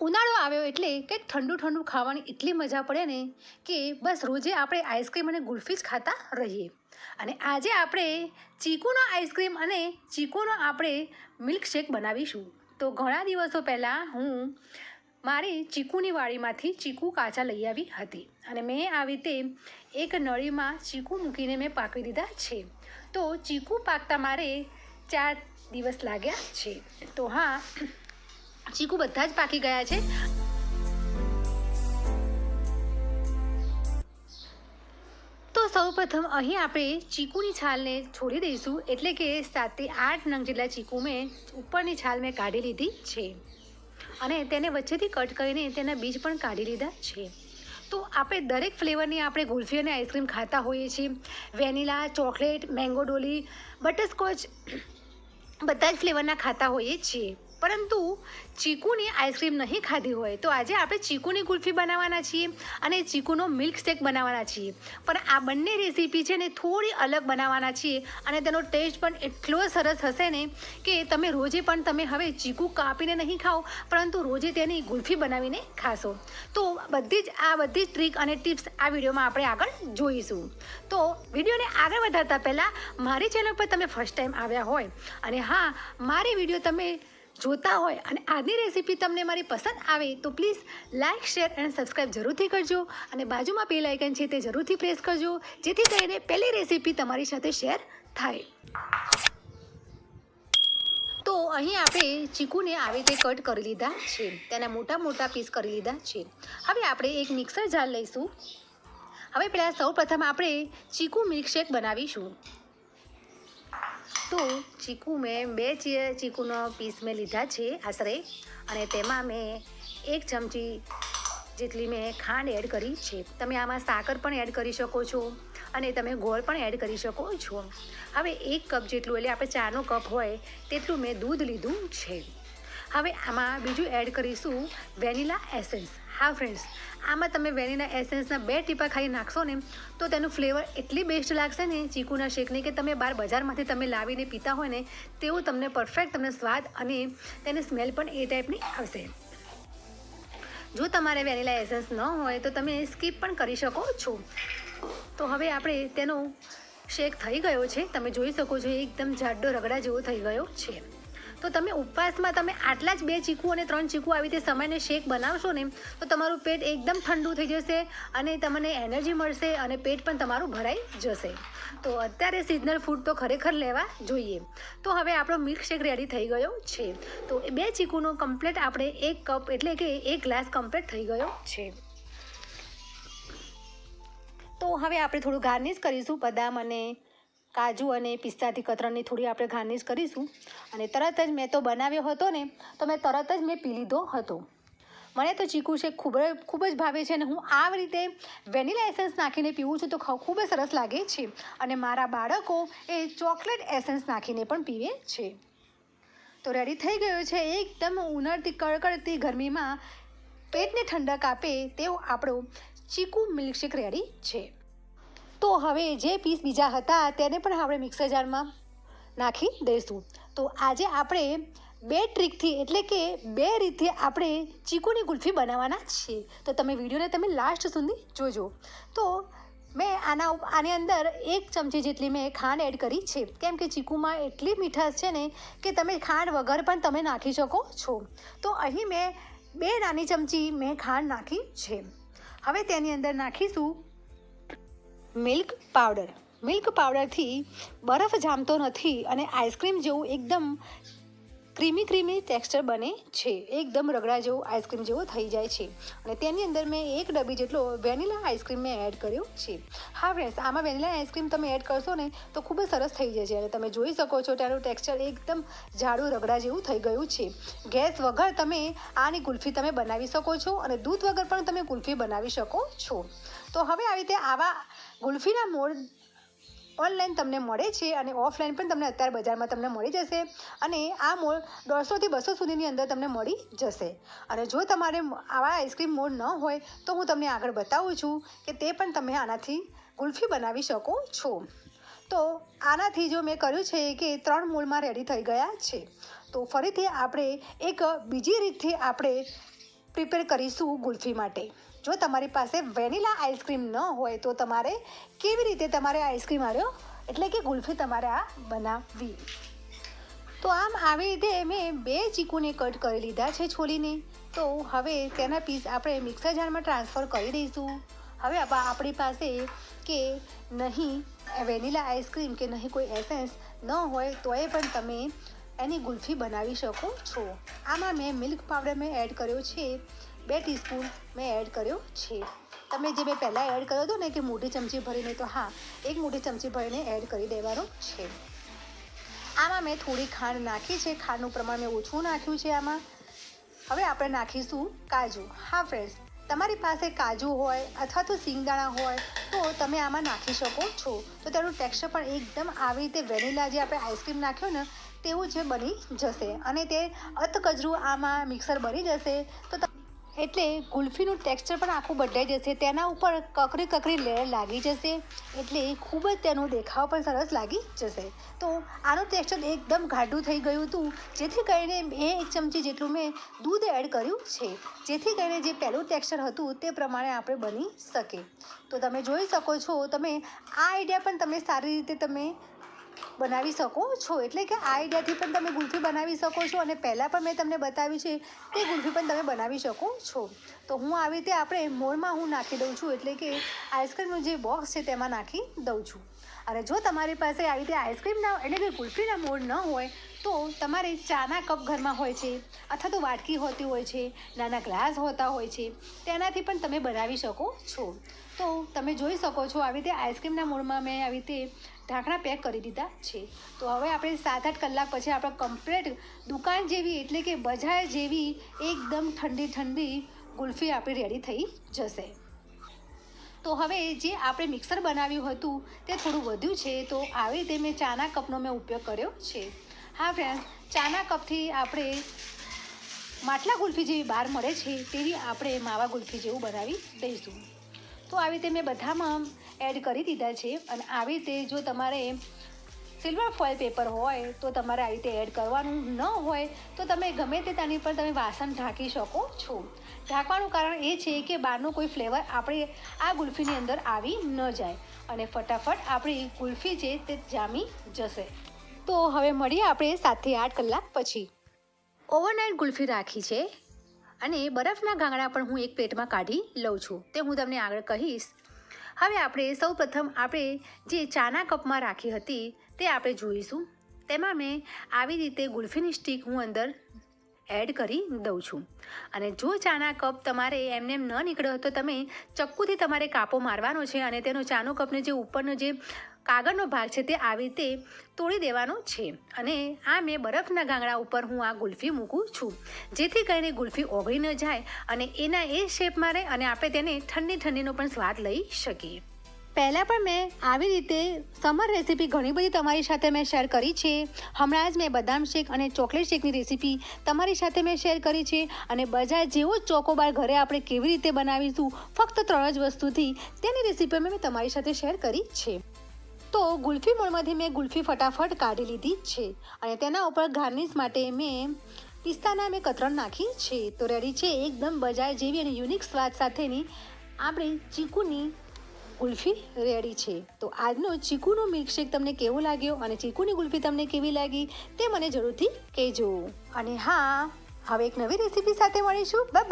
ઉનાળો આવ્યો એટલે કંઈક ઠંડુ ઠંડુ ખાવાની એટલી મજા પડે ને કે બસ રોજે આપણે આઈસ્ક્રીમ અને ગુલ્ફી જ ખાતા રહીએ. અને આજે આપણે ચીકુનો આઈસ્ક્રીમ અને ચીકુનો આપણે મિલ્કશેક બનાવીશું. તો ઘણા દિવસો પહેલાં હું મારી ચીકુની વાડીમાંથી ચીકુ કાચા લઈ આવી હતી અને મેં આવી રીતે એક નળીમાં ચીકુ મૂકીને મેં પાકી દીધા છે. તો ચીકુ પાકતા મારે ચાર દિવસ લાગ્યા છે. તો હા ચીકુ બધા જ પાકી ગયા છે. તો સૌપ્રથમ અહીં આપણે ચીકુની છાલને છોડી દઈશું. એટલે કે સાતથી આઠ નંગ જેટલા ચીકુ મેં ઉપરની છાલ મેં કાઢી લીધી છે. અને તેને વચ્ચેથી કટ કરીને તેના બીજ પણ કાઢી લીધા છે. તો આપણે દરેક ફ્લેવરની આપણે ગુલ્ફી અને આઈસ્ક્રીમ ખાતા હોઈએ છીએ. Vanilla, chocolate, mango dolly, butterscotch, બધા જ ફ્લેવરના ખાતા હોઈએ છીએ. પરંતુ ચીકુની આઈસ્ક્રીમ નહીં ખાધી હોય તો આજે આપણે ચીકુની કુલ્ફી બનાવવાના છીએ અને ચીકુનો મિલ્ક શેક બનાવવાના છીએ. પણ આ બંને રેસીપી છે ને થોડી અલગ બનાવવાના છીએ અને તેનો ટેસ્ટ પણ એટલો સરસ હશે ને કે તમે રોજે પણ તમે હવે ચીકુ કાપીને નહીં ખાઓ, પરંતુ રોજે તેની ગુલ્ફી બનાવીને ખાશો. તો બધી જ આ બધી જ ટ્રીક અને ટિપ્સ આ વિડીયોમાં આપણે આગળ જોઈશું. તો વિડીયોને આગળ વધારતા પહેલાં મારી ચેનલ પર તમે ફર્સ્ટ ટાઈમ આવ્યા હોય અને હા, મારી વીડિયો તમે જોતા હોય અને આજની રેસીપી તમને મારી પસંદ આવે તો પ્લીઝ લાઇક શેર અને સબસ્ક્રાઈબ જરૂરથી કરજો અને બાજુમાં બેલ આઇકન છે તે જરૂરથી પ્રેસ કરજો જેથી કરીને પહેલી રેસીપી તમારી સાથે શેર થાય. તો અહીં આપણે ચીકુને આવી રીતે કટ કરી લીધા છે. તેના મોટા મોટા પીસ કરી લીધા છે. હવે આપણે એક મિક્સર જાર લઈશું. હવે પહેલાં સૌ પ્રથમ આપણે ચીકુ મિલ્કશેક બનાવીશું. તો ચીકુ મેં બે ચીકુનો પીસ મેં લીધા છે આશરે. અને તેમાં મેં એક ચમચી જેટલી મેં ખાંડ એડ કરી છે. તમે આમાં સાકર પણ એડ કરી શકો છો અને તમે ગોળ પણ એડ કરી શકો છો. હવે એક કપ જેટલું, એટલે આપણે ચાનો કપ હોય, તેટલું મેં દૂધ લીધું છે. હવે આમાં બીજું એડ કરીશું વેનીલા એસેન્સ હા ફ્રેન્ડ્સ આમાં તમે વેનીલા એસેન્સના બે ટીપા ખાલી નાખશો ને, તો તેનું ફ્લેવર એટલી બેસ્ટ લાગશે ને ચીકુના શેકની કે તમે બહાર બજારમાંથી તમે લાવીને પીતા હોય ને, તેવું તમને પરફેક્ટ તમને સ્વાદ અને તેની સ્મેલ પણ એ ટાઈપની આવશે. જો તમારે વેનીલા એસેન્સ ન હોય, તો તમે સ્કીપ પણ કરી શકો છો. તો હવે આપણે તેનો શેક થઈ ગયો છે. તમે જોઈ શકો છો એકદમ જાડો રગડા જેવો થઈ ગયો છે. તો તમે ઉપવાસમાં તમે આટલા જ બે ચીકુ અને ત્રણ ચીકુ આવી રીતે સમયને શેક બનાવશો ને, તો તમારું પેટ એકદમ ઠંડુ થઈ જશે અને તમને એનર્જી મળશે અને પેટ પણ તમારું ભરાઈ જશે. તો અત્યારે સિઝનલ ફૂડ તો ખરેખર લેવા જોઈએ. તો હવે આપણો મિલ્કશેક રેડી થઈ ગયો છે. તો એ બે ચીકુનો કમ્પ્લેટ આપણે એક કપ એટલે કે એક ગ્લાસ કમ્પ્લેટ થઈ ગયો છે. તો હવે આપણે થોડું ગાર્નિશ કરીશું બદામ અને કાજુ અને પિસ્તાથી કતરણની થોડી આપણે ગાર્નિશ કરીશું. અને તરત જ મેં તો બનાવ્યો હતો ને, તો મેં તરત જ મેં પી લીધો હતો. મને તો ચીકુ શેક ખૂબ ખૂબ જ ભાવે છે અને હું આ રીતે વેનીલા એસેન્સ નાખીને પીવું છું તો ખૂબ જ સરસ લાગે છે. અને મારા બાળકો એ ચોકલેટ એસેન્સ નાખીને પણ પીવે છે. તો રેડી થઈ ગયો છે. એકદમ ઉનાળતી, કડકડતી ગરમીમાં પેટને ઠંડક આપે તેવો આપણો ચીકુ મિલ્કશેક રેડી છે. તો હવે જે પીસ બીજા હતા તેને પણ આપણે મિક્સર જારમાં નાખી દઈશું. તો આજે આપણે બે ટ્રીકથી એટલે કે બે રીતે આપણે ચીકુની કુલ્ફી બનાવવાના છીએ. તો તમે વિડીયોને તમે લાસ્ટ સુધી જોજો. તો મેં આના આની અંદર એક ચમચી જેટલી મેં ખાંડ એડ કરી છે. કેમ કે ચીકુમાં એટલી મીઠાશ છે ને કે તમે ખાંડ વગર પણ તમે નાખી શકો છો. તો અહીં મેં બે નાની ચમચી મેં ખાંડ નાખી છે. હવે તેની અંદર નાખીશું મિલ્ક પાવડર. મિલ્ક પાવડરથી બરફ જામતો નથી અને આઈસ્ક્રીમ જેવું એકદમ ક્રીમી ક્રીમી ટેક્સચર બને છે. એકદમ રગડા જેવું આઈસ્ક્રીમ જેવો થઈ જાય છે. અને તેની અંદર મેં એક ડબ્બી જેટલો વેનીલા આઈસ્ક્રીમ મેં એડ કર્યો છે. હા ફ્રેન્ડ્સ આમાં વેનીલા આઈસ્ક્રીમ તમે એડ કરશો ને તો ખૂબ જ સરસ થઈ જાય છે અને તમે જોઈ શકો છો તેનું ટેક્સચર એકદમ જાડું રગડા જેવું થઈ ગયું છે. ગેસ વગર તમે આની કુલ્ફી તમે બનાવી શકો છો અને દૂધ વગર પણ તમે કુલ્ફી બનાવી શકો છો. તો હવે આવી રીતે આવા ગુલ્ફીના મોડ ઓનલાઈન તમને મળે છે અને ઓફલાઈન પણ તમને અત્યારે બજારમાં તમને મળી જશે અને આ મોળ દોઢસોથી બસો સુધીની અંદર તમને મળી જશે. અને જો તમારે આવા આઈસ્ક્રીમ મોળ ન હોય, તો હું તમને આગળ બતાવું છું કે તે પણ તમે આનાથી ગુલ્ફી બનાવી શકો છો. તો આનાથી જો મેં કર્યું છે કે ત્રણ મૂળમાં રેડી થઈ ગયા છે. તો ફરીથી આપણે એક બીજી રીતથી આપણે પ્રિપેર કરીશું ગુલ્ફી માટે. જો તમારી પાસે વેનીલા આઈસ્ક્રીમ ન હોય તો તમારે કેવી રીતે તમારે આઈસ્ક્રીમ આવ્યો? એટલે કે ગુલ્ફી તમારે આ બનાવવી. તો આમ આવી રીતે મેં બે ચીકુને કટ કરી લીધા છે છોલીને. તો હવે તેના પીસ આપણે મિક્સર જારમાં ટ્રાન્સફર કરી દઈશું. હવે આપ- આપણી પાસે કે નહીં વેનીલા આઈસ્ક્રીમ કે નહીં કોઈ એસેન્સ ન હોય તોય પણ તમે એની ગુલ્ફી બનાવી શકો છો. આમાં મેં મિલ્ક પાવડર મેં એડ કર્યો છે. બે ટીસ્પૂન મેં એડ કર્યો છે. તમે જે મેં પહેલાં એડ કર્યો હતો ને કે મોટી ચમચી ભરીને, તો હા, એક મોટી ચમચી ભરીને એડ કરી દેવાનો છે. આમાં મેં થોડી ખાંડ નાખી છે. ખાંડનું પ્રમાણ મેં ઓછું નાખ્યું છે આમાં. હવે આપણે નાખીશું કાજુ. હા ફ્રેન્ડ્સ તમારી પાસે કાજુ હોય અથવા તો સિંગદાણા હોય, તો તમે આમાં નાખી શકો છો. તો તેનું ટેક્સચર પણ એકદમ આવી રીતે વેનીલા જે આપણે આઈસ્ક્રીમ નાખ્યો ને, તેવું જે બની જશે. અને તે અતકજરું આમાં મિક્સર બની જશે. ત- એટલે ગુલ્ફીનું ટેક્સચર પણ આખું બદલાઈ જશે. તેના ઉપર કકરી કકરી લેયર લાગી જશે. એટલે ખૂબ જ તેનો દેખાવ પણ સરસ લાગી જશે. તો આનું ટેક્સચર એકદમ ઘાટું થઈ ગયું હતું. જેથી કરીને બે એક ચમચી જેટલું મેં દૂધ એડ કર્યું છે. જેથી કરીને જે પહેલું ટેક્સચર હતું તે પ્રમાણે આપણે બની શકે. તો તમે જોઈ શકો છો, તમે આ આઈડિયા પણ તમે સારી રીતે તમે બનાવી શકો છો? એટલે કે આ આઈડિયાથી પણ તમે ગુલ્ફી બનાવી શકો છો અને પહેલાં પણ મેં તમને બતાવી છે તે ગુલ્ફી પણ તમે બનાવી શકો છો. તો હું આવી રીતે આપણે મોળમાં હું નાખી દઉં છું એટલે કે આઈસ્ક્રીમનું જે બોક્સ છે તેમાં નાખી દઉં છું. અને જો તમારી પાસે આવી રીતે આઈસ્ક્રીમના એટલે કે ગુલ્ફીના મૂળ ન હોય, તો તમારે ચાના કપ ઘરમાં હોય છે, અથવા તો વાટકી હોતી હોય છે, નાના ગ્લાસ હોતા હોય છે, તેનાથી પણ તમે બનાવી શકો છો. તો તમે જોઈ શકો છો આવી રીતે આઈસ્ક્રીમના મૂળમાં મેં આવી રીતે ઢાંકણા પેક કરી દીધા છે. તો હવે આપણે સાત આઠ કલાક પછી આપણે કમ્પ્લેટ દુકાન જેવી એટલે કે બજાર જેવી એકદમ ઠંડી ઠંડી ગુલ્ફી આપણી રેડી થઈ જશે. તો હવે જે આપણે મિક્સર બનાવ્યું હતું, તે થોડું વધ્યું છે, તો આવી રીતે મેં ચાના કપનો મેં ઉપયોગ કર્યો છે. હા ફ્રેન્ડ્સ ચાના કપથી આપણે માટલા ગુલ્ફી જેવી બહાર મળે છે, તેવી આપણે માવા ગુલ્ફી જેવું બનાવી દઈશું. તો આવી રીતે મેં બધામાં એડ કરી દીધા છે, અને આવી રીતે જો તમારે સિલ્વર ફોઇલ પેપર હોય, તો તમારે આવી રીતે એડ કરવાનું ન હોય, તો તમે ગમે તે તેની પર તમે વાસણ ઢાંકી શકો છો. ઢાંકવાનું કારણ એ છે કે બહારનો કોઈ ફ્લેવર આપણે આ ગુલ્ફીની અંદર આવી ન જાય અને ફટાફટ આપણી ગુલ્ફી છે તે જામી જશે. તો હવે મળીએ આપણે સાતથી આઠ કલાક પછી. ઓવરનાઇટ ગુલ્ફી રાખી છે અને બરફના ગાંગડા પણ હું એક પ્લેટમાં કાઢી લઉં છું. તે હું તમને આગળ કહીશ. હવે આપણે સૌ પ્રથમ આપણે જે ચાના કપમાં રાખી હતી તે આપણે જોઈશું. તેમાં મેં આવી રીતે ગુલ્ફીની સ્ટીક હું અંદર એડ કરી દઉં છું. અને જો ચાના કપ તમારે એમને એમ ન નીકળ્યો તો તમે ચક્કુથી તમારે કાપો મારવાનો છે અને તેનો ચાનો કપને જે ઉપરનો જે કાગળનો ભાગ છે તે આવી રીતે તોડી દેવાનો છે. અને આ મેં બરફના ગાંગડા ઉપર હું આ ગુલ્ફી મૂકું છું. જેથી કરીને ગુલ્ફી ઓગળી ન જાય અને એના એ શેપમાં રહે અને આપણે તેને ઠંડી ઠંડીનો પણ સ્વાદ લઈ શકીએ. પહેલાં પણ મેં આવી રીતે સમર રેસીપી ઘણી બધી તમારી સાથે મેં શેર કરી છે. હમણાં જ મેં બદામ શેક અને ચોકલેટ શેકની રેસીપી તમારી સાથે મેં શેર કરી છે અને બજાર જેવો ચોકોબાર ઘરે આપણે કેવી રીતે બનાવીશું, ફક્ત ત્રણ જ વસ્તુથી તેની રેસીપી મેં તમારી સાથે શેર કરી છે. તો ગુલ્ફી મોળમાંથી મેં ગુલ્ફી ફટાફટ કાઢી લીધી છે અને તેના ઉપર ગાર્નિશ માટે મેં પિસ્તાના મેં કતરણ નાખી છે. તો રેડી છે એકદમ બજાર જેવી અને યુનિક સ્વાદ સાથેની આપણે ચીકુની ગુલ્ફી રેડી છે. તો આજનો ચીકુનો મિલ્કશેક તમને કેવો લાગ્યો અને ચીકુની કુલ્ફી તમને કેવી લાગી તે મને જરૂરથી કહેજો. અને હા, હવે એક નવી રેસીપી સાથે મળીશું. બાય